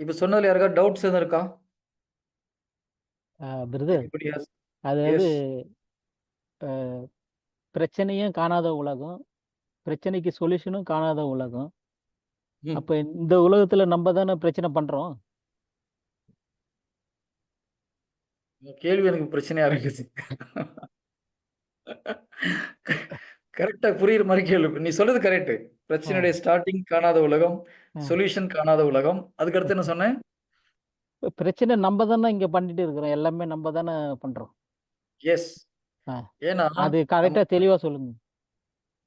இப்ப சொன்னதுல யாருக்காவது டவுட்ஸ் எதுவும் இருக்கா? பிரதர்? அதாவது பிரச்சனையும் காணாத உலகம். பிரச்சனைக்கு சொல்யூஷனும் காணாத உலகம். அப்ப இந்த உலகத்துல நம்ம தானே பிரச்சனை பண்றோம். கேள்வி எனக்கு பிரச்சனையா இருக்குது. கரெக்ட்டா புரியிற மாரி கேள்வி. நீ சொல்றது கரெக்ட். பிரச்சனையுடைய ஸ்டார்ட்டிங் காணாத உலகம். சொல்யூஷன் காணாத உலகம். அதுக்கு அடுத்து என்ன சொன்னேன்? பிரச்சனை நம்ம தானே இங்க பண்ணிட்டு இருக்கிறோம். எல்லாமே நம்ம தானே பண்றோம். எஸ். ஏன்னா அது நம்ம கரெக்ட்டா தெளிவா சொல்லுங்க.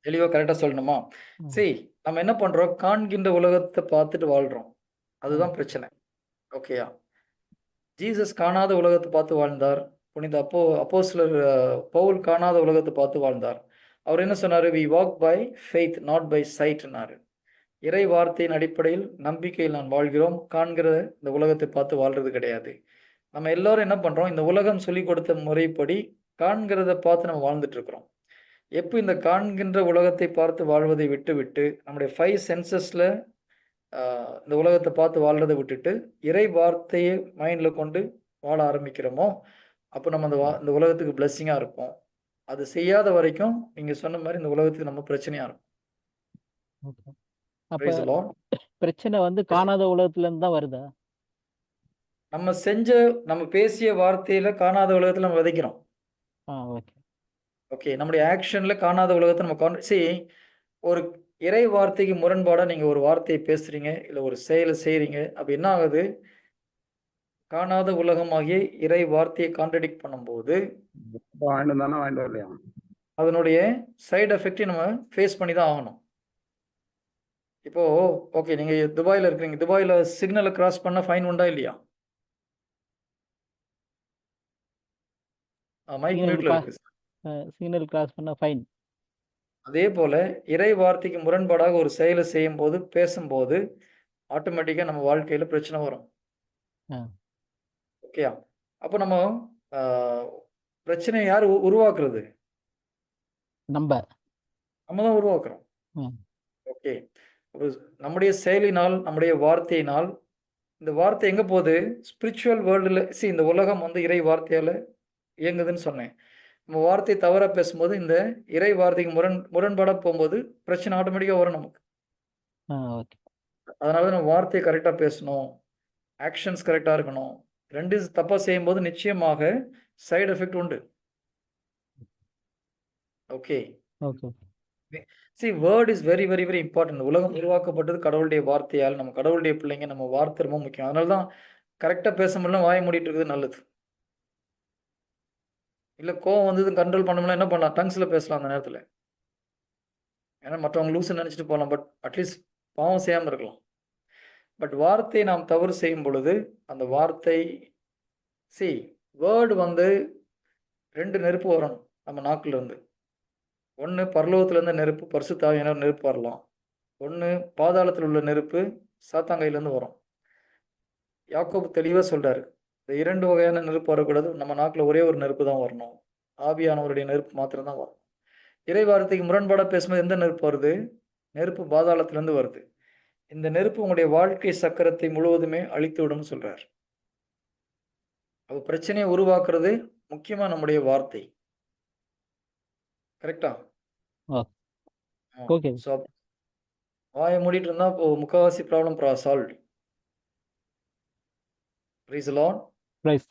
தெளிவா கரெக்ட்டா சொல்லணுமா? see நம்ம என்ன பண்றோம்? காண்கின்ற உலகத்த பார்த்துட்டு வாழ்றோம். அதுதான் பிரச்சனை. ஓகேயா? ஜீசஸ் காணாத உலகத்த பார்த்து வாழ்ந்தார். புனித அப்போ அப்போஸ்தலர் பவுல் காணாத உலகத்த பார்த்து வாழ்ந்தார். அவர் என்ன சொன்னார் "we walk by faith not by சைட்னாரு இறை வார்த்தையின் அடிப்படையில் நம்பிக்கையில் நான் வாழ்கிறோம். காண்கிற இந்த உலகத்தை பார்த்து வாழ்றது கிடையாது. நம்ம எல்லாரும் என்ன பண்ணுறோம் இந்த உலகம் சொல்லிக் கொடுத்த முறைப்படி காண்கிறத பார்த்து நம்ம வாழ்ந்துட்டு இருக்கிறோம். இந்த காண்கின்ற உலகத்தை பார்த்து வாழ்வதை விட்டுவிட்டு, நம்முடைய ஃபைவ் சென்சஸில் இந்த உலகத்தை பார்த்து வாழ்றதை விட்டுட்டு, இறை வார்த்தையை மைண்டில் கொண்டு வாழ ஆரம்பிக்கிறோமோ, அப்போ நம்ம அந்த வா இந்த உலகத்துக்கு பிளெஸ்ஸிங்காக இருப்போம். அது செய்யாத வரைக்கும் நீங்க சொன்ன மாரி இந்த உலகத்துக்கு நம்ம பிரச்சனையா. அப்ப லார்ட். பிரச்சனை வந்து காணாத உலகத்துல இருந்து தான் வருதா? நம்ம செஞ்ச நம்ம பேசிய வார்த்தையில காணாத உலகத்துல நம்ம விதைக்கிறோம். ஓகே. நம்முடைய ஆக்ஷன்ல காணாத உலகத்த நம்ம see ஒரு இறை வார்த்தைக்கு முரண்பாடா நீங்க ஒரு வார்த்தைய பேசுறீங்க, இல்ல ஒரு செயல செய்றீங்க. அப்ப என்ன ஆகுது? காணாத உலகமாகிய இறை வார்த்தையை கான்ட்ராடிக்ட் பண்ணும்போது வாங்கிட்டு வந்தானா வாங்கிட்டு வரலையா? அதனுடைய சைட் எஃபெக்ட்டையும் நம்ம ஃபேஸ் பண்ணி தான் ஆகணும். இப்போ ஓகே நீங்க துபாய்ல இருக்கிறீங்க. துபாய்ல சிக்னல கிராஸ் பண்ணா ஃபைன் உண்டா? இல்லையா? மைக் சிக்னல் மியூட்ல பா இருக்கு. அ சிக்னல் கிராஸ் பண்ணா ஃபைன். அதே போல இறை வார்த்தைக்கு முரண்பாடாக ஒரு செயல செய்யும்போது, பேசும்போது ஆட்டோமேட்டிக்கா நம்ம வாழ்க்கையில பிரச்சனை வரும். ஆ. ஓகேயா? அப்ப நம்ம பிரச்சனைய யாரு உருவாக்குறது? நம்ப. நம்ம தான் உருவாக்குறோம். ஓகே. நம்முடைய செயலினால், நம்முடைய வார்த்தையினால் இந்த வார்த்தை எங்க போது? ஸ்பிரிச்சுவல் வேர்ல்டுல see இந்த உலகம் வந்து இறை வார்த்தையால இயங்குதுன்னு சொன்னேன். நம்ம வார்த்தை தவறா பேசும்போது, இந்த இறை வார்த்தைக்கு முரண் முரண்பாடா போம்போது பிரச்சனை ஆட்டோமேட்டிக்கா வரும் நமக்கு. அதனால தான் நம்ம வார்த்தைய கரெக்ட்டா பேசணும். ஆக்ஷன்ஸ் கரெக்ட்டா இருக்கணும். 2 தப்பா செய்யும்போது நிச்சயமாக சைட் எஃபெக்ட் உண்டு. Okay. see word is very very very important. உலகம் உருவாக்கப்பட்டது கடவுளுடைய வார்த்தையால். நம்ம கடவுளுடைய பிள்ளைங்க. நம்ம வார்த்தை ரொம்ப முக்கியம். அதனால தான் கரெக்ட்டா பேச முடியலனா வாய மூடிட்டு இருக்கிறது நல்லது. இல்ல கோவம் வந்தது கண்ட்ரோல் பண்ண என்ன பண்ணலாம்? டங்ஸ்ல பேசலாம் அந்த நேரத்துல. ஏன்னா மற்றவங்க லூசுன்னு நெனச்சுட்டு போலாம். பட் அட்லீஸ்ட் பாவம் செய்யாம இருக்கலாம். பட் வார்த்தையை நாம் தவறு செய்யும் பொழுது, அந்த வார்த்தை see வேர்டு வந்து ரெண்டு நெருப்பு வரணும். நம்ம நாக்குல இருந்து. பரலோகத்துலேருந்து நெருப்பு, பரிசுத்தாவியான நெருப்பு வரலாம். ஒன்று பாதாளத்தில் உள்ள நெருப்பு, சாத்தாங்கையிலேருந்து வரும். யாக்கோபு தெளிவாக சொல்கிறார் இந்த இரண்டு வகையான நெருப்பு வரக்கூடாது. நம்ம நாக்கில் ஒரே ஒரு நெருப்பு தான் வரணும். ஆவியானவருடைய நெருப்பு மாத்திரம் தான் வரும். இறை வார்த்தைக்கு முரண்பாடாக பேசும்போது எந்த நெருப்பு வருது? நெருப்பு பாதாளத்திலேருந்து வருது. இந்த நெருப்பு உங்களுடைய வாழ்க்கை சக்கரத்தை முழுவதுமே அழித்து அழித்துவிடும்னு சொல்கிறார் அப்ப பிரச்சனைய உருவாக்குறது முக்கியமா நம்முடைய வார்த்தை. ஆ. ஓகே. ஸோ வாய மூடிட்டு இருந்தா அப்போ முக்காவாசி ப்ராப்ளம் ப்ரா solved. Praise lord. Praise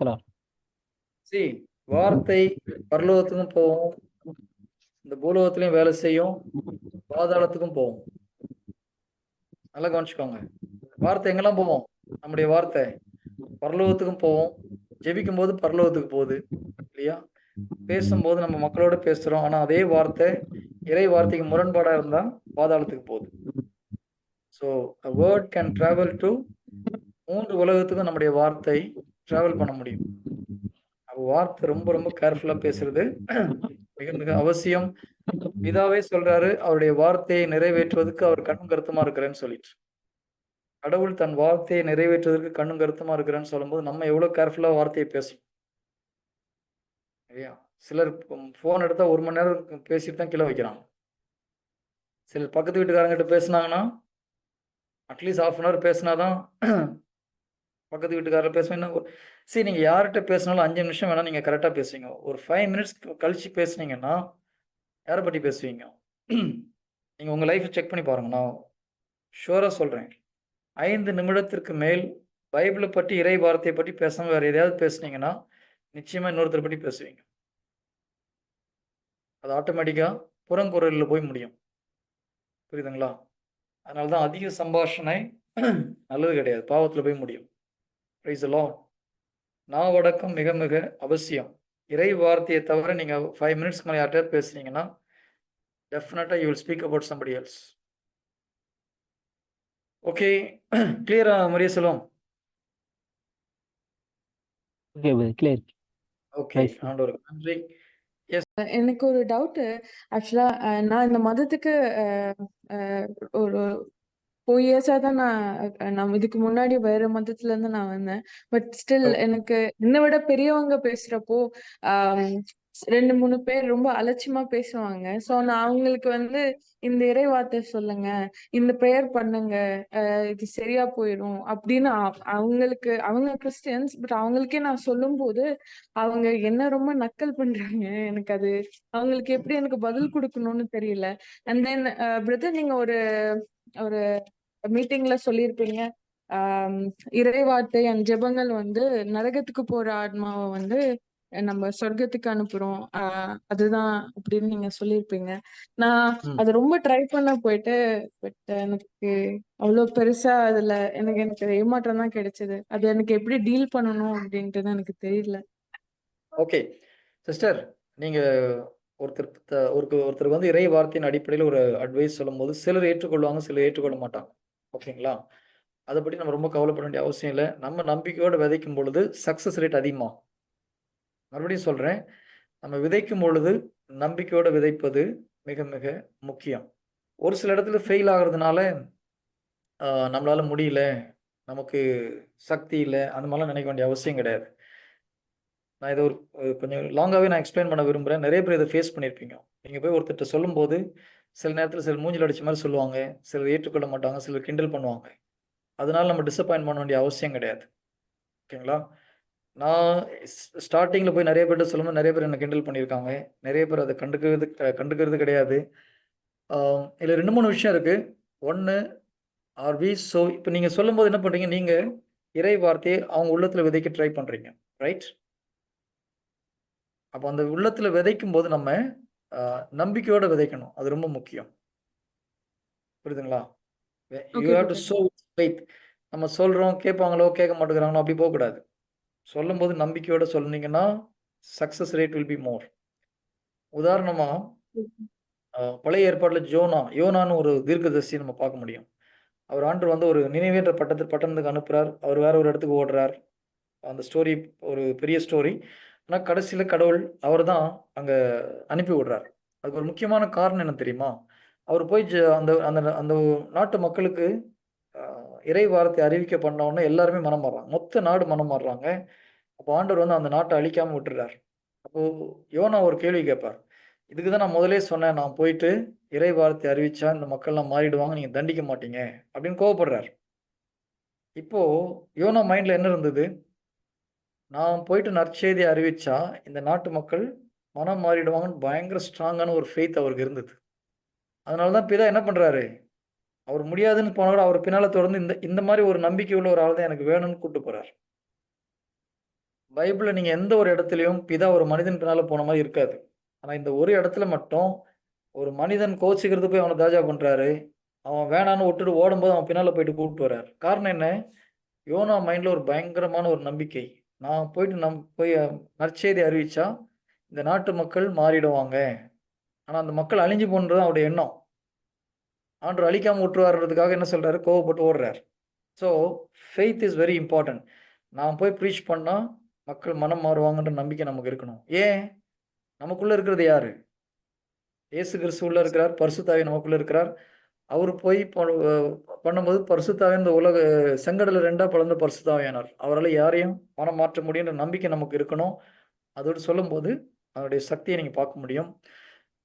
see வார்த்தை பரலோகத்துக்கும் போகும். இந்த பூலோகத்திலயும் வேலை செய்யும். பாதாளத்துக்கும் போகும். நல்லா கவனிச்சுக்கோங்க. வார்த்தை எங்கெல்லாம் போகும்? நம்முடைய வார்த்தை பரலோகத்துக்கும் ஜெபிக்கும் ஜெபிக்கும்போது பரலோகத்துக்கு போகுது. இல்லையா? பேசும்போது நம்ம மக்களோட பேசுறோம். ஆனா அதே வார்த்தை இறை வார்த்தைக்கு முரண்பாடா இருந்தா பாதாளத்துக்கு போகுது. So word can travel to மூன்று உலகத்துக்கும் நம்முடைய வார்த்தை டிராவல் பண்ண முடியும். வார்த்தை ரொம்ப ரொம்ப கேர்ஃபுல்லா பேசுறது மிக மிக அவசியம். பிதாவே சொல்றாரு, அவருடைய வார்த்தையை நிறைவேற்றுவதற்கு அவர் கண்ணும் கருத்துமா இருக்கிறேன்னு சொல்லிட்டு. கடவுள் தன் வார்த்தையை நிறைவேற்றுவதற்கு கண்ணும் கருத்துமா இருக்கிறேன்னு சொல்லும்போது, நம்ம எவ்வளோ கேர்ஃபுல்லா வார்த்தையை பேசணும் இல்லையா? சிலர் போன் எடுத்தா ஒரு மணி நேரம் பேசிட்டு தான் கீழே வைக்கிறாங்க. சிலர் பக்கத்து வீட்டுக்காரங்கிட்ட பேசினாங்கன்னா அட்லீஸ்ட் 1/2 அன் ஹவர் பேசினா தான் பக்கத்து வீட்டுக்காரர் பேசுவேன் சரி நீங்கள் யார்கிட்ட பேசினாலும் அஞ்சு நிமிஷம் வேணால் நீங்கள் கரெக்டாக பேசுவீங்க. ஒரு ஃபைவ் மினிட்ஸ் கழிச்சு பேசுனீங்கன்னா யாரை பற்றி பேசுவீங்க? நீங்கள் உங்கள் லைஃப்பை செக் பண்ணி பாருங்க. நான் ஷுவராக சொல்கிறேன் ஐந்து நிமிடத்திற்கு மேல் பைபிளை பற்றி இறை வார்த்தையை பற்றி பேசாமல் வேறு எதையாவது பேசுனீங்கன்னா நிச்சயமாக இன்னொருத்தரை பற்றி பேசுவீங்க. அது ஆட்டோமேட்டிக்காக புறங்குரலில் போய் முடியும். புரியுதுங்களா? அதனால தான் அதிக சம்பாஷணை நல்லது கிடையாது. பாவத்தில் போய் முடியும். ப்ரைஸ் எல்லாம் வடக்கம் மிக மிக அவசியம். இறை வார்த்தையை தவிர நீங்கள் ஃபைவ் மினிட்ஸ்க்கு மேலே யார்கிட்ட பேசுனீங்கன்னா டெஃபினட்டாக you will speak about somebody else okay கிளியரா Mariya Selvam? Okay clear okay. ஆண்டவருக்கு நன்றி. எனக்கு ஒரு டவுட் ஆக்சுவலா நான் இந்த மதத்துக்கு ஒரு ஃபோர் இயர்ஸா தான் நான் நான் இதுக்கு முன்னாடி வேற மதத்துல இருந்து நான் வந்தேன். But still. எனக்கு என்னை விட பெரியவங்க பேசுறப்போ ரெண்டு மூணு பேர் ரொம்ப அலட்சியமா பேசுவாங்க. சோ நான் அவங்களுக்கு வந்து இந்த இறைவார்த்தை சொல்லுங்க. இந்த ப்ரேயர் பண்ணுங்க. அஹ், இது சரியா போயிடும். அப்படின்னு அவங்களுக்கு அவங்க கிறிஸ்டியன்ஸ் பட் அவங்களுக்கே நான் சொல்லும்போது அவங்க என்ன ரொம்ப நக்கல் பண்றாங்க. எனக்கு அது அவங்களுக்கு எப்படி எனக்கு பதில் கொடுக்கணும்னு தெரியல. அண்ட் தென் பிரதர் நீங்க ஒரு ஒரு மீட்டிங்ல சொல்லியிருப்பீங்க. ஆஹ் இறைவார்த்தை அண்ட் ஜெபங்கள் வந்து நரகத்துக்கு போற ஆத்மாவை வந்து நம்ம சொர்க்கத்துக்கு அனுப்புறோம். ஆஹ் அதுதான் அப்படின்னு நீங்க சொல்லியிருப்பீங்க. நான். அது ரொம்ப ட்ரை பண்ண போயிட்டு பட் எனக்கு அவ்வளவு பெருசா அதுல எனக்கு எனக்கு ஏமாற்றம் தான் கிடைச்சது. அது எனக்கு எப்படி டீல் பண்ணணும் அப்படின்ட்டு தான் எனக்கு தெரியல. ஓகே சிஸ்டர் நீங்க ஒருத்தர் ஒருக்கு ஒருத்தருக்கு வந்து இறை வார்த்தையின் அடிப்படையில் ஒரு அட்வைஸ் சொல்லும்போது சிலர் ஏற்றுக்கொள்வாங்க சிலர் ஏற்றுக்கொள்ள மாட்டாங்க. ஓகேங்களா அதை பற்றி நம்ம ரொம்ப கவலைப்பட வேண்டிய அவசியம் இல்லை. நம்ம நம்பிக்கையோடு விதைக்கும் பொழுது சக்ஸஸ் ரேட் அதிகமாகும் மறுபடியும் சொல்கிறேன் நம்ம விதைக்கும் பொழுது நம்பிக்கையோடு விதைப்பது மிக மிக முக்கியம். ஒரு சில இடத்துல ஃபெயில் ஆகுறதுனால நம்மளால முடியல நமக்கு சக்தி இல்லை அந்த மாதிரிலாம் நினைக்க வேண்டிய அவசியம் கிடையாது. நான் இதை ஒரு கொஞ்சம் லாங்காகவே நான் எக்ஸ்பிளைன் பண்ண விரும்புகிறேன் நிறைய பேர் இதை ஃபேஸ் பண்ணியிருப்பீங்க நீங்கள் போய் ஒருத்தர்கிட்ட சொல்லும்போது சில நேரத்தில் சில மூஞ்சில் அடிச்ச மாதிரி சொல்லுவாங்க சிலர் ஏற்றுக்கொள்ள மாட்டாங்க சிலர் கிண்டல் பண்ணுவாங்க. அதனால நம்ம டிசப்பாயின்ட் பண்ண வேண்டிய அவசியம் கிடையாது. ஓகேங்களா? நான் ஸ்டார்டிங்கில் போய் நிறைய பேர்கிட்ட சொல்லும்போது நிறைய பேர் என்னை கிண்டல் பண்ணியிருக்காங்க. நிறைய பேர் அதை கண்டுக்கிறது கண்டுக்கிறது கிடையாது. இதில் ரெண்டு மூணு விஷயம் இருக்குது ஒன்று ஆர் வி ஸோ இப்போ நீங்கள் சொல்லும்போது என்ன பண்ணுறீங்க நீங்கள் இறை வார்த்தையை அவங்க உள்ளத்தில் விதைக்க ட்ரை பண்ணுறீங்க ரைட் அப்போ அந்த உள்ளத்தில் விதைக்கும் போது நம்ம நம்பிக்கையோட விதைக்கணும். அது ரொம்ப முக்கியம். புரியுதுங்களா? You have to. Show faith நம்ம சொல்கிறோம் கேட்பாங்களோ கேட்க மாட்டேங்கிறாங்களோ அப்படி போகக்கூடாது. சொல்லும்போது நம்பிக்கையோட சொன்னீங்கன்னா success rate will be more உதாரணமாக பழைய ஏற்பாட்டில் ஜோனா யோனான்னு ஒரு தீர்க்கதரிசி நம்ம பார்க்க முடியும். அவர் ஆண்டு வந்து ஒரு நினைவேற்ற பட்டத்து பட்டணத்துக்கு அனுப்புகிறார் அவர் வேற ஒரு இடத்துக்கு ஓடுறார். அந்த ஸ்டோரி ஒரு பெரிய ஸ்டோரி ஆனால் கடைசியில் கடவுள் அவர் தான் அங்கே அனுப்பி விடுறார். அதுக்கு ஒரு முக்கியமான காரணம் என்ன தெரியுமா? அவர் போய் அந்த அந்த அந்த நாட்டு மக்களுக்கு இறை வார்த்தை அறிவிக்க பண்ணவொன்னே எல்லாருமே மனம் மாறுறாங்க. மொத்த நாடு மனம் மாறுறாங்க. அப்போ ஆண்டவர் வந்து அந்த நாட்டை அழிக்காமல் விட்டுறார். அப்போ யோனா ஒரு கேள்வி கேட்பார். இதுக்கு தான் நான் முதலே சொன்னேன். நான் போயிட்டு இறை வார்த்தை அறிவிச்சா இந்த மக்கள்லாம் மாறிடுவாங்க. நீங்க தண்டிக்க மாட்டீங்க. அப்படின்னு கோவப்படுறார். இப்போ யோனா மைண்ட்ல என்ன இருந்தது? நான் போயிட்டு நற்செய்தி அறிவிச்சா இந்த நாட்டு மக்கள் மனம் மாறிடுவாங்கன்னு பயங்கர ஸ்ட்ராங்கான ஒரு ஃபெய்த் அவருக்கு இருந்தது. அதனால தான் பிதா என்ன பண்ணுறாரு அவர் முடியாதுன்னு போனவர் அவர் பின்னால தொடர்ந்து இந்த இந்த மாதிரி ஒரு நம்பிக்கை உள்ள ஒரு ஆள் தான் எனக்கு வேணும்னு கூட்டு போறார். பைபிள்ல நீங்க எந்த ஒரு இடத்துலயும் பிதா ஒரு மனிதன் பின்னால போன மாதிரி இருக்காது. ஆனா இந்த ஒரு இடத்துல மட்டும் ஒரு மனிதன் கோச்சிக்கிறது போய் அவனை தாஜா பண்றாரு. அவன் வேணான்னு விட்டுட்டு ஓடும்போது அவன் பின்னால போயிட்டு கூப்பிட்டு வர்றாரு. காரணம் என்ன? யோனா மைண்ட்ல ஒரு பயங்கரமான ஒரு நம்பிக்கை. நான் போயிட்டு நம் போய் நற்செய்தி அறிவிச்சா இந்த நாட்டு மக்கள் மாறிடுவாங்க. ஆனா அந்த மக்கள் அழிஞ்சு போன்றது அவருடைய எண்ணம். ஆண்டவர் அழிக்காம விட்டுருவாருன்றதுக்காக என்ன சொல்றாரு? கோவப்பட்டு ஓடுறாரு. So faith is very important நான் போய் ப்ரீச் பண்ணால் மக்கள் மனம் மாறுவாங்கன்ற நம்பிக்கை நமக்கு இருக்கணும். ஏன்? நமக்குள்ள இருக்கிறது யாரு? ஏசு கிறிஸ்து உள்ள இருக்கிறார் பரிசுத்தாவி நமக்குள்ள இருக்கிறார். அவர் போய் பண்ணும்போது பரிசுத்தாவி இந்த உலக செங்கடல ரெண்டா பிளந்த பரிசுத்தாவியானார். அவரால் யாரையும் மனம் மாற்ற முடியுன்ற நம்பிக்கை நமக்கு இருக்கணும். அதோடு சொல்லும்போது அதனுடைய சக்தியை நீங்கள் பார்க்க முடியும்.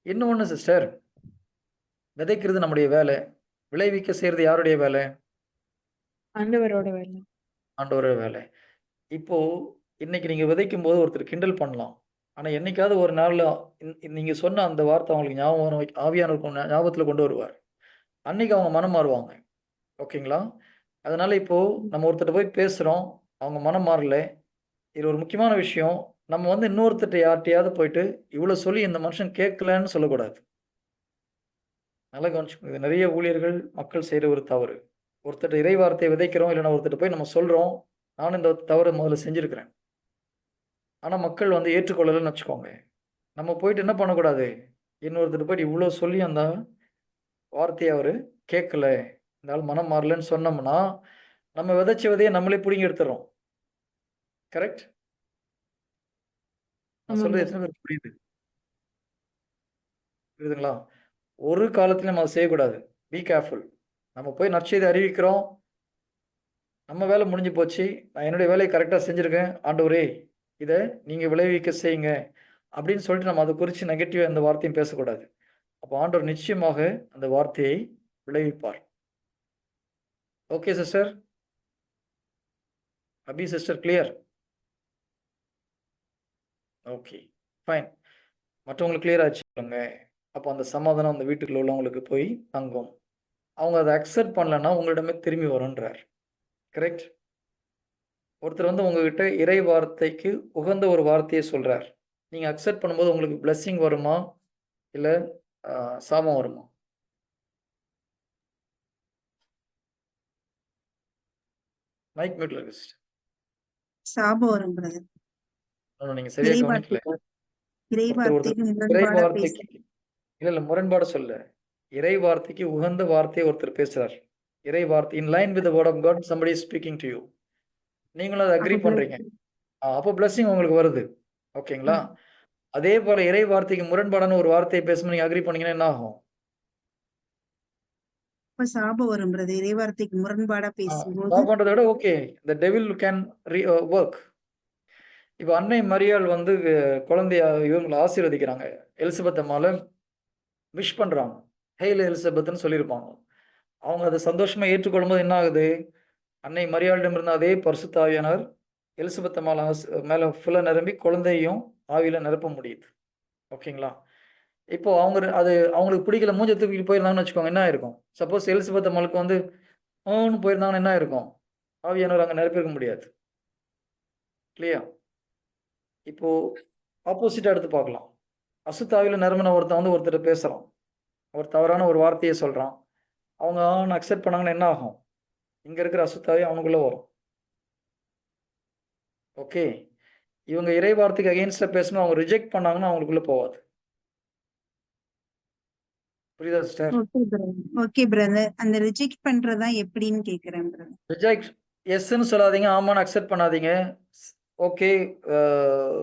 இன்னொன்று சிஸ்டர் விதைக்கிறது நம்முடைய வேலை விளைவிக்க செய்யறது யாருடைய வேலை ஆண்டவரோட வேலை ஆண்டவரோட வேலை. இப்போ இன்னைக்கு நீங்க விதைக்கும்போது ஒருத்தர் கிண்டல் பண்ணலாம். ஆனா என்னைக்காவது ஒரு நாள்ல நீங்க சொன்ன அந்த வார்த்தை அவங்களுக்கு ஞாபகம் வர வைக் ஆவியானவர் ஞாபகத்துல கொண்டு வருவார். அன்னைக்கு அவங்க மனம் மாறுவாங்க. ஓகேங்களா? அதனால இப்போ நம்ம ஒருத்தர்ட்ட போய் பேசுறோம். அவங்க மனம் மாறல. இது ஒரு முக்கியமான விஷயம். நம்ம வந்து இன்னொருத்தர்ட்ட யார்ட்டயாவது போயிட்டு, இவ்வளோ சொல்லி இந்த மனுஷன் கேட்கலன்னு சொல்லக்கூடாது. நல்லா கவனிச்சுக்கோங்க. இது நெறைய ஊழியர்கள், மக்கள் செய்ற ஒரு தவறு. ஒருத்தர்ட்ட இறை வார்த்தைய விதைக்கிறோம். இல்லன்னா ஒருத்தர்ட்ட போய் நம்ம சொல்றோம். நானும் இந்த தவற முதல்ல செஞ்சிருக்கிறேன். ஆனா மக்கள் வந்து ஏற்றுக்கொள்ளலன்னு வச்சுக்கோங்க. நம்ம போயிட்டு என்ன பண்ணக்கூடாது? இன்னொருத்தர்ட்ட போயிட்டு இவ்வளோ சொல்லி அந்த வார்த்தைய அவரு கேட்கல. இந்த ஆள் மனம் மாறலன்னு சொன்னோம்னா, நம்ம விதைச்ச விதைய நம்மளே புடுங்கி எடுத்துர்றோம். கரெக்ட்? நான். சொல்றது எத்தன பேருக்கு புரியுது? புரியுதுங்களா? ஒரு காலத்திலும் நம்ம அதை செய்யக்கூடாது. Be careful. நம்ம போய் நற்செய்தி அறிவிக்கிறோம். நம்ம வேலை முடிஞ்சு போச்சு. நான் என்னுடைய வேலையை கரெக்டாக செஞ்சிருக்கேன். ஆண்டவரே! இதை நீங்கள் விளைவிக்க செய்யுங்க. அப்படின்னு சொல்லிட்டு நம்ம அதை குறித்து நெகட்டிவாக எந்த வார்த்தையும் பேசக்கூடாது. அப்போ ஆண்டவர் நிச்சயமாக அந்த வார்த்தையை விளைவிப்பார். Okay sister. Abi sister clear? Okay. Fine. மற்றவங்களுக்கு கிளியர் ஆச்சு அப்ப அந்த சமாதானம் அந்த வீட்டுக்குள்ள உள்ளவங்களுக்கு போய் தங்கும். அவங்க அத அக்செப்ட் பண்ணலன்னா உங்களிடமே திரும்பி வரும்ன்றார். கரெக்ட்? ஒருத்தர் வந்து உங்ககிட்ட இறை வார்த்தைக்கு உகந்த ஒரு வார்த்தைய சொல்றார். நீங்க அக்செப்ட் பண்ணும்போது உங்களுக்கு பிளெஸ்ஸிங் வருமா? இல்ல சாபம் வருமா? மைக் மியூட்ல இருக்கு. சாபம் வரும் பிரதர். நீங்க சரியா கவனிக்கல. இறை வார்த்தைக்கு இல்ல, இல்ல முரண்பாடு சொல்லல. இறை வார்த்தைக்கு உகந்த வார்த்தைய ஒருத்தர் பேசுறார். இறை வார்த்தை in line with word of God somebody speaking to you. நீங்களும் அத அக்ரி பண்றீங்க. அப்போ பிளெஸ்ஸிங் உங்களுக்கு வருது. ஓகேங்களா? அதே போல இறை வார்த்தைக்கு முரண்பாடான ஒரு வார்த்தைய பேசும்போது நீங்க அக்ரி பண்ணீங்கன்னா என்ன ஆகும்? சாபம் வரும் பிரதர். இறை வார்த்தைக்கு முரண்பாடா பேசும்போது விட ஓகே. த டெவில் கேன் ரி அ வொர்க். இப்ப அன்னை மரியாள் வந்து குழந்தைய இவங்கள ஆசீர்வதிக்கிறாங்க. எலிசபெத் அம்மாள விஷ் பண்ணுறாங்க ஹெயில் எலிசபெத்னு சொல்லியிருப்பாங்க. அவங்க அதை சந்தோஷமாக ஏற்றுக்கொள்ளும் போது என்ன ஆகுது? அன்னை மரியாளிடம் இருந்த அதே பரிசுத்த ஆவியானவர் எலிசபெத் மேலே ஃபுல்லாக நிரம்பி குழந்தையும் ஆவியில் நிரப்ப முடியுது. ஓகேங்களா? இப்போ அவங்க அது அவங்களுக்கு பிடிக்கல மூஞ்ச தூக்கிட்டு போயிருந்தாங்கன்னு வச்சுக்கோங்க. என்ன ஆயிருக்கும்? சப்போஸ் எலிசபெத்த மாலுக்கு வந்து ஓன்னு போயிருந்தாங்கன்னா என்ன ஆயிருக்கும்? ஆவியானவர் அங்கே நிரப்பியிருக்க முடியாது. இல்லையா? இப்போ ஆப்போசிட்டாக எடுத்து பார்க்கலாம். அசுத்த ஆவியில நிரம்பின ஒருத்தன் வந்து ஒருத்தர்ட்ட பேசுறான். ஒரு தவறான ஒரு வார்த்தைய சொல்றான். அவங்க ஆன்னு அக்செப்ட் பண்ணாங்கன்னா என்ன ஆகும்? இங்க இருக்கிற அசுத்த ஆவி அவனுக்குள்ள வரும். ஓகே. இவங்க இறை வார்த்தைக்கு அகைன்ஸ்ட்டா பேசணும் அவங்க ரிஜெக்ட் பண்ணாங்கன்னா அவங்களுக்குள்ள போவாது. புரியுதா சிஸ்டர்? Okay brother. அந்த ரிஜெக்ட் பண்றதா எப்படின்னு கேட்கிறேன் பிரதர். ரிஜெக்ட் எஸ்ன்னு சொல்லாதீங்க. ஆமான்னு அக்செப்ட் பண்ணாதீங்க. ஓகே.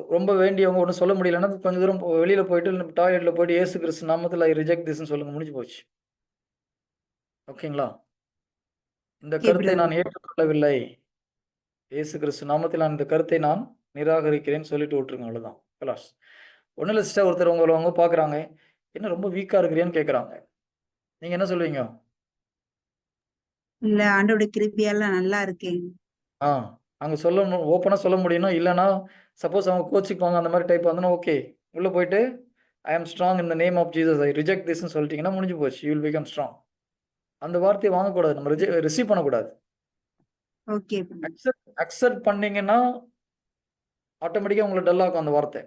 ரொம்ப வேண்டியவங்க ஒண்ணும் சொல்ல முடியலன்னா கொஞ்சம் தூரம் வெளியில போயிட்டு டாய்லெட்ல போயிட்டு இயேசு கிறிஸ்து நாமத்தில ஐ ரிஜெக்ட் திஸ்ன்னு சொல்லுங்க. முடிஞ்சு போச்சு. ஓகேங்களா? இந்த கருத்தை. நான் ஏற்றுக்கொள்ளவில்லை. இயேசு கிறிஸ்து நாமத்தில் நான் இந்த கருத்தை நான் நிராகரிக்கிறேன்னு சொல்லிட்டு விட்டுருங்க அவ்வளோதான். கலாஸ். ஒண்ணும் இல்ல சிஸ்டர் ஒருத்தர் உங்கள அவங்க பார்க்குறாங்க. என்ன ரொம்ப வீக்கா இருக்கிறியான்னு கேட்குறாங்க. நீங்க என்ன சொல்லுவீங்க? இல்ல ஆண்டவருடைய கிருபையால நான் நல்லா இருக்கேன். ஆ. அங்க சொல்லணும் ஓப்பனா சொல்ல முடியணும். இல்லன்னா சப்போஸ் அவங்க கோச்சிக்குவாங்க அந்த மாரி டைப் வந்தனா ஓகே. உள்ள போயிட்டு I am strong in the name of Jesus. I reject திஸ்ன்னு சொல்லிட்டீங்கன்னா முடிஞ்சு போச்சு. You will become strong. அந்த வார்த்தைய வாங்கக்கூடாது. நம்ம ரிஜெ ரிசீவ் பண்ணக்கூடாது. ஓகே. அக்செப்ட் அக்செப்ட் பண்ணீங்கன்னா ஆட்டோமேட்டிக்கா உங்கள டல் ஆக்கும் அந்த வார்த்தை.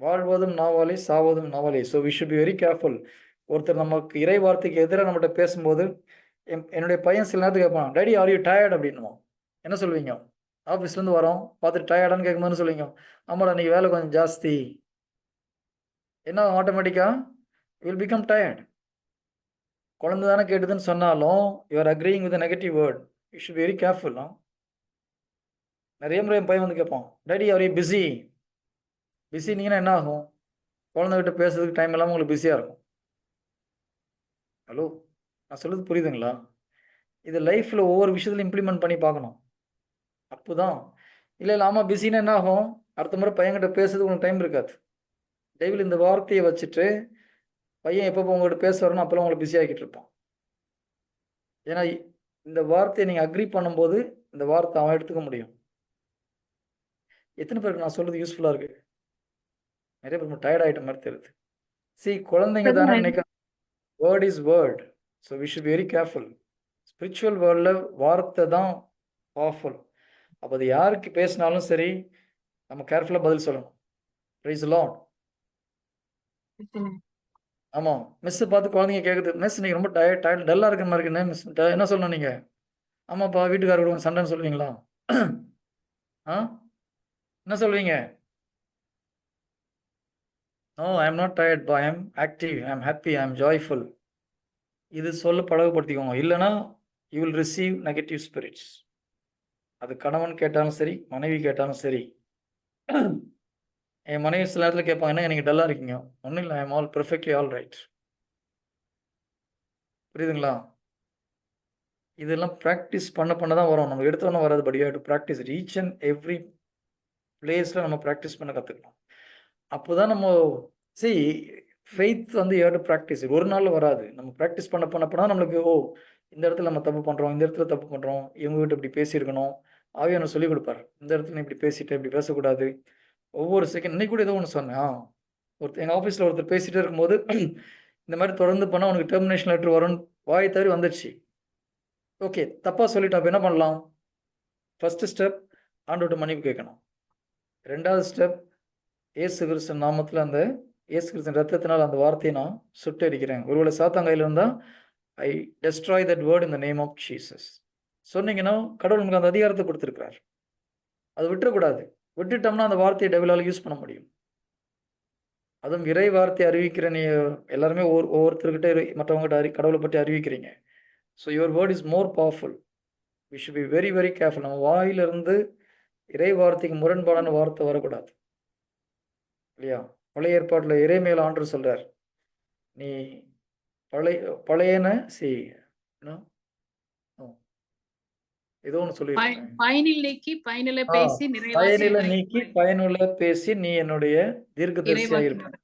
வாழ்வதும் நாவாலே, சாவதும் நாவாலே. So we should be very careful. ஒருத்தர் நமக்கு இறை வார்த்தைக்கு எதிரா நம்மட்ட பேசும்போது, என்னுடைய பையன் சில நேரத்துக்கு கேட்பான். டேடி ஆர் யூ டயர்ட் அப்படின்னுவான். என்ன சொல்லுவீங்க? ஆஃபீஸ்லேருந்து வரோம். பார்த்துட்டு டயர்டான்னு கேட்கும்போது சொல்லுவீங்க? ஆமாடா இன்னைக்கு வேலை கொஞ்சம் ஜாஸ்தி. என்ன ஆகும் வில் பிகம் டயர்ட். குழந்தை தானே கேட்டுதுன்னு சொன்னாலும், you're agreeing with negative word. You should very careful நிறைய முறை என் பையன் வந்து கேட்பான். Daddy are you busy? பிஸினீங்கன்னா என்ன ஆகும்? குழந்தைகிட்ட பேசுறதுக்கு டைம் இல்லாமல் உங்களுக்கு பிஸியாக இருக்கும். ஹலோ! நான் சொல்றது புரியுதுங்களா? இது லைஃப்ல ஒவ்வொரு விஷயத்திலும் இம்ப்ளிமெண்ட் பண்ணி பார்க்கணும். அப்பதான் இல்ல, இல்ல ஆமா பிஸின்னா என்ன ஆகும்? அடுத்த முறை பையன்கிட்ட பேசுறதுக்கு உனக்கு டைம் இருக்காது. டெய்லி இந்த வார்த்தைய வச்சுட்டு, பையன் எப்பப்போ உங்ககிட்ட பேச வரானோ அப்பலாம் உங்கள பிஸி ஆக்கிட்டு இருப்பான். ஏன்னா, இந்த வார்த்தையை நீங்க அக்ரி பண்ணும்போது இந்த வார்த்தை அவன் எடுத்துக்க முடியும் எத்தனை பேருக்கு நான் சொல்றது யூஸ்ஃபுல்லா இருக்கு நிறைய பேர் டயர்ட் ஆயிட்ட மாதிரி தெரியுது சி குழந்தைங்க தானே இன்னைக்கு word is word so we should very careful spiritual வேர்ல்டில் வார்த்தை தான் பவர்ஃபுல் அப்போ அது யாருக்கு பேசினாலும் சரி நம்ம கேர்ஃபுல்லாக பதில் சொல்லணும். ப்ரைஸ் லாட் ஆமாம் மிஸ் பார்த்து குழந்தைங்க கேட்குது மிஸ் நீங்கள் ரொம்ப டயர்ட் டயர்ட் டல்லாக இருக்கிற மாதிரி இருக்குன்னு மிஸ் என்ன சொல்லணும் நீங்கள் ஆமாப்பா வீட்டுக்காரர் கூட சண்டைன்னு சொல்லுவீங்களா? ஆ? என்ன சொல்வீங்க no I am not tired பா I am active I am happy I am joyful இது சொல்ல பழகப்படுத்திக்கோங்க இல்லைன்னா you will receive negative spirits அது கணவன் கேட்டாலும் சரி மனைவி கேட்டாலும் சரி. என் மனைவி சில நேரத்தில் கேட்பாங்க என்ன நீங்கள் டல்லாக இருக்கீங்க? ஒன்றும் இல்லை I am all perfectly all right புரியுதுங்களா? இதெல்லாம் ப்ராக்டிஸ் பண்ண பண்ண தான் வரும். நம்ம எடுத்தோன்னே வராது but you to practice reach and every பிளேஸில் நம்ம ப்ராக்டிஸ் பண்ண கற்றுக்கணும் அப்போ தான் நம்ம சி ஃபெய்த் வந்து யூ டு ப்ராக்டிஸ் ஒரு நாள் வராது. நம்ம ப்ராக்டிஸ் பண்ண பண்ண பண்ண நம்மளுக்கு ஓ இந்த இடத்துல நம்ம தப்பு பண்ணுறோம் இந்த இடத்துல தப்பு பண்ணுறோம் இவங்ககிட்ட இப்படி பேசியிருக்கணும். ஆவியான சொல்லிக் கொடுப்பார். இந்த இடத்துல இப்படி பேசிட்டு இப்படி பேசக்கூடாது. ஒவ்வொரு செகண்ட் இன்னைக்கு கூட ஏதோ ஒன்று சொன்னேன். ஒருத்தர் எங்கள் ஆஃபீஸில் ஒருத்தர் பேசிகிட்டே இருக்கும்போது இந்த மாதிரி தொடர்ந்து பண்ணால் உனக்கு டெர்மினேஷன் லெட்டர் வரும்னு வாய் தவறி வந்துடுச்சு. ஓகே தப்பாக சொல்லிட்டா அப்போ என்ன பண்ணலாம்? ஃபஸ்ட்டு ஸ்டெப் ஆண்டோட்ட மன்னிப்பு கேட்கணும். ரெண்டாவது ஸ்டெப் ஏசு கிறிஸ்தன் நாமத்தில் அந்த ஏசு கிறிஸ்தன் ரத்தத்தினால் அந்த வார்த்தையை நான் சுட்டடிக்கிறேன். ஒருவேளை சாத்தாங்கையில் இருந்தால் I destroy that word in the name of Jesus சொன்னீங்கன்னா கடவுள் நமக்கு அந்த அதிகாரத்தை கொடுத்துருக்கிறார். அது விட்டுறக்கூடாது. விட்டுட்டோம்னா அந்த வார்த்தையை டெவலால் யூஸ் பண்ண முடியும். அதுவும் இறை வார்த்தை அறிவிக்கிற நீ எல்லாருமே ஒவ்வொரு ஒவ்வொருத்தர்கிட்ட மற்றவங்ககிட்ட அறி கடவுளை பற்றி அறிவிக்கிறீங்க. So your word is more powerful we should be very very careful நம்ம வாயிலிருந்து இறை வார்த்தைக்கு முரண்பாடான வார்த்தை வரக்கூடாது. இல்லையா? பழைய ஏற்பாட்டில் இறைமேல் ஆண்டு சொல்றார். நீ பழைய பழையன செய். என்ன? ஓ. ஏதோ ஒன்று பயனில் நீக்கி பயனில பேசி பயனில நீக்கி பயனுள்ள பேசி நீ என்னுடைய தீர்க்கதரிசியாக இறைவாக்கு இருப்ப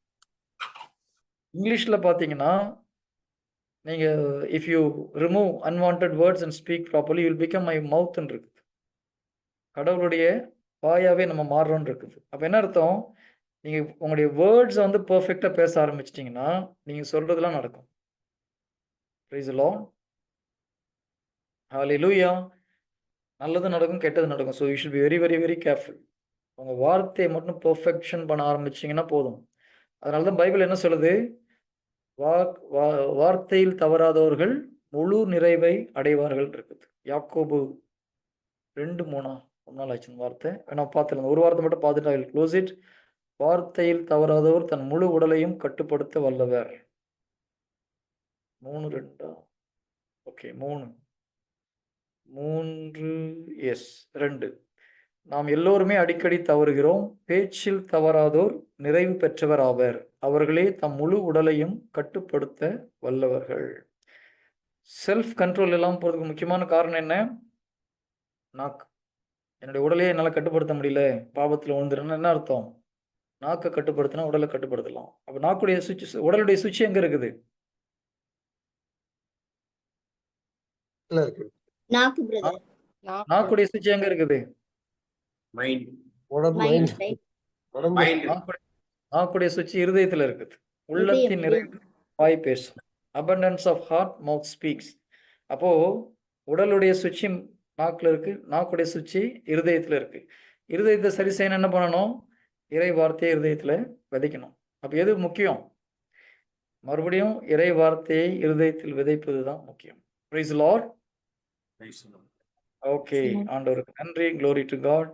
இங்கிலீஷ்ல பார்த்தீங்கன்னா நீங்க if you remove unwanted words and speak properly will become my மவுத்ன்னு இருக்குது. கடவுளுடைய வாயாவே நம்ம மாறுறோம்னு இருக்குது. அப்போ என்ன அர்த்தம்? நீங்கள் உங்களுடைய வேர்ட்ஸ் வந்து பர்ஃபெக்டாக பேச ஆரம்பிச்சிட்டிங்கன்னா நீங்கள் சொல்கிறதுலாம் நடக்கும். ப்ரைஸ் லோ லூயா நல்லது நடக்கும் கெட்டது நடக்கும். So you should be very very very careful உங்கள் வார்த்தையை மட்டும் பர்ஃபெக்ஷன் பண்ண ஆரம்பிச்சிங்கன்னா போதும். அதனால தான் பைபிள் என்ன சொல்லுது? வாக் வா- வார்த்தையில் தவறாதவர்கள் முழு நிறைவை அடைவார்கள் இருக்குது. யாக்கோபு ரெண்டு மூணா. ஒரு நாள் ஆச்சு வார்த்தை. வேணா பார்த்துருந்தேன் ஒரு வார்த்தை மட்டும் பார்த்துட்டு ஐ க்ளோஸ் இட் வார்த்தையில் தவறாதவர் தன் முழு உடலையும் கட்டுப்படுத்த வல்லவர். மூணு ரெண்டா? ஓகே மூணு. மூன்று எஸ் ரெண்டு. நாம் எல்லோருமே அடிக்கடி தவறுகிறோம். பேச்சில் தவறாதோர் நிறைவு பெற்றவர் ஆவர். அவர்களே தம் முழு உடலையும் கட்டுப்படுத்த வல்லவர்கள். செல்ஃப் கண்ட்ரோல் இல்லாமல் போகிறதுக்கு முக்கியமான காரணம் என்ன? நாக்கு என்னுடைய உடலையே என்னால் கட்டுப்படுத்த முடியல. பாபத்தில் விழுந்துருன்னு என்ன அர்த்தம்? நாக்கை கட்டுப்படுத்தினா உடலை கட்டுப்படுத்தலாம். அப்போ நாக்குடைய சுவிட்ச் உடலுடைய சுவிட்ச் எங்கே இருக்குது? நாக்கு பிரதர் நாக்குடைய சுவிட்ச் எங்கே இருக்குது? மைண்ட் மைண்ட் ரைட் மைண்ட் நாக்குடைய சுவிட்ச் இருதயத்தில் இருக்குது. உள்ளத்தின் நிறைவு வாய் பேசும். Abundance of heart mouth speaks அப்போ உடலுடைய சுவிட்சு நாக்குல இருக்கு. நாக்குடைய சுவிட்சு இருதயத்துல இருக்கு. இருதயத்தை சரி செய்யணும் என்ன பண்ணணும்? இறை வார்த்தையை இருதயத்துல விதைக்கணும். அப்போ எது முக்கியம்? மறுபடியும் இறை வார்த்தையை இருதயத்தில் விதைப்பது தான் முக்கியம். பிரைஸ் லார்ட் ஓகே ஆண்டவருக்கு நன்றி. Glory to God